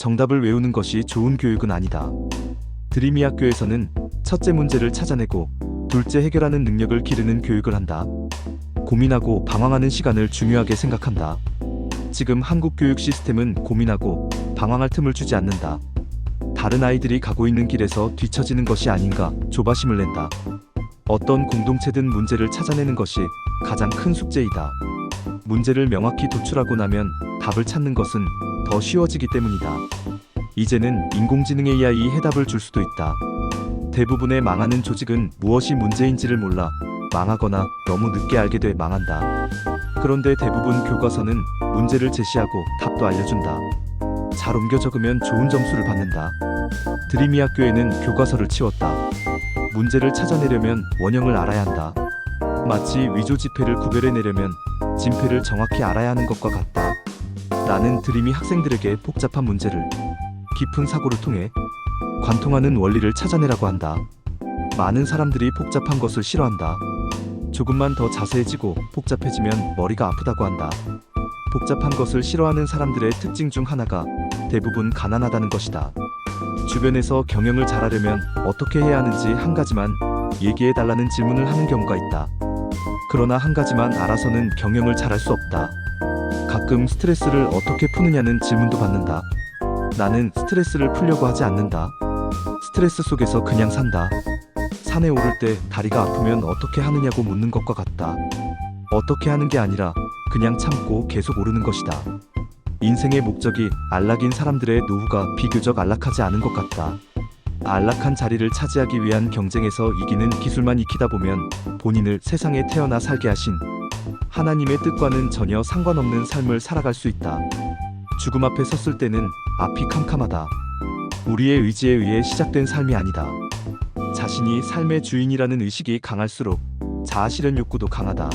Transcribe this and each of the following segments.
정답을 외우는 것이 좋은 교육은 아니다. 드림이 학교에서는 첫째 문제를 찾아내고 둘째 해결하는 능력을 기르는 교육을 한다. 고민하고 방황하는 시간을 중요하게 생각한다. 지금 한국 교육 시스템은 고민하고 방황할 틈을 주지 않는다. 다른 아이들이 가고 있는 길에서 뒤처지는 것이 아닌가 조바심을 낸다. 어떤 공동체든 문제를 찾아내는 것이 가장 큰 숙제이다. 문제를 명확히 도출하고 나면 답을 찾는 것은 더 쉬워지기 때문이다. 이제는 인공지능 AI이 해답을 줄 수도 있다. 대부분의 망하는 조직은 무엇이 문제인지를 몰라 망하거나 너무 늦게 알게 돼 망한다. 그런데 대부분 교과서는 문제를 제시하고 답도 알려준다. 잘 옮겨 적으면 좋은 점수를 받는다. 드림이 학교에는 교과서를 치웠다. 문제를 찾아내려면 원형을 알아야 한다. 마치 위조 지폐를 구별해내려면 진폐를 정확히 알아야 하는 것과 같다. 나는 드림이 학생들에게 복잡한 문제를 깊은 사고를 통해 관통하는 원리를 찾아내라고 한다. 많은 사람들이 복잡한 것을 싫어한다. 조금만 더 자세해지고 복잡해지면 머리가 아프다고 한다. 복잡한 것을 싫어하는 사람들의 특징 중 하나가 대부분 가난하다는 것이다. 주변에서 경영을 잘하려면 어떻게 해야 하는지 한 가지만 얘기해 달라는 질문을 하는 경우가 있다. 그러나 한 가지만 알아서는 경영을 잘할 수 없다. 가끔 스트레스를 어떻게 푸느냐는 질문도 받는다. 나는 스트레스를 풀려고 하지 않는다. 스트레스 속에서 그냥 산다. 산에 오를 때 다리가 아프면 어떻게 하느냐고 묻는 것과 같다. 어떻게 하는 게 아니라 그냥 참고 계속 오르는 것이다. 인생의 목적이 안락인 사람들의 노후가 비교적 안락하지 않은 것 같다. 안락한 자리를 차지하기 위한 경쟁에서 이기는 기술만 익히다 보면 본인을 세상에 태어나 살게 하신 하나님의 뜻과는 전혀 상관없는 삶을 살아갈 수 있다. 죽음 앞에 섰을 때는 앞이 캄캄하다. 우리의 의지에 의해 시작된 삶이 아니다. 자신이 삶의 주인이라는 의식이 강할수록 자아실현 욕구도 강하다.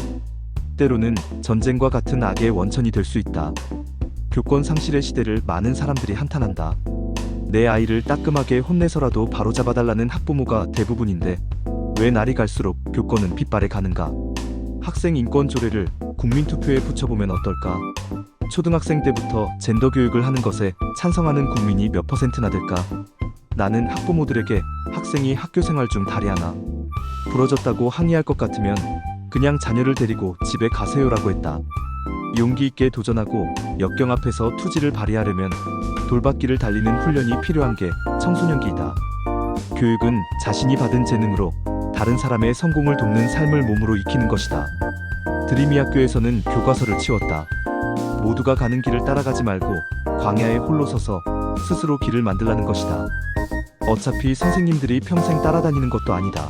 때로는 전쟁과 같은 악의 원천이 될 수 있다. 교권 상실의 시대를 많은 사람들이 한탄한다. 내 아이를 따끔하게 혼내서라도 바로잡아달라는 학부모가 대부분인데 왜 날이 갈수록 교권은 빗발에 가는가? 학생 인권 조례를 국민투표에 붙여보면 어떨까? 초등학생 때부터 젠더 교육을 하는 것에 찬성하는 국민이 몇 퍼센트나 될까? 나는 학부모들에게 학생이 학교 생활 중 다리 하나 부러졌다고 항의할 것 같으면 그냥 자녀를 데리고 집에 가세요라고 했다. 용기 있게 도전하고 역경 앞에서 투지를 발휘하려면 돌바퀴를 달리는 훈련이 필요한 게 청소년기이다. 교육은 자신이 받은 재능으로 다른 사람의 성공을 돕는 삶을 몸으로 익히는 것이다. 드림이 학교에서는 교과서를 치웠다. 모두가 가는 길을 따라가지 말고 광야에 홀로 서서 스스로 길을 만들라는 것이다. 어차피 선생님들이 평생 따라다니는 것도 아니다.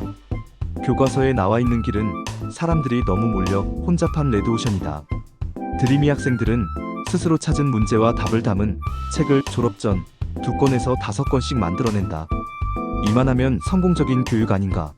교과서에 나와 있는 길은 사람들이 너무 몰려 혼잡한 레드오션이다. 드림이 학생들은 스스로 찾은 문제와 답을 담은 책을 졸업 전 두 권에서 다섯 권씩 만들어낸다. 이만하면 성공적인 교육 아닌가?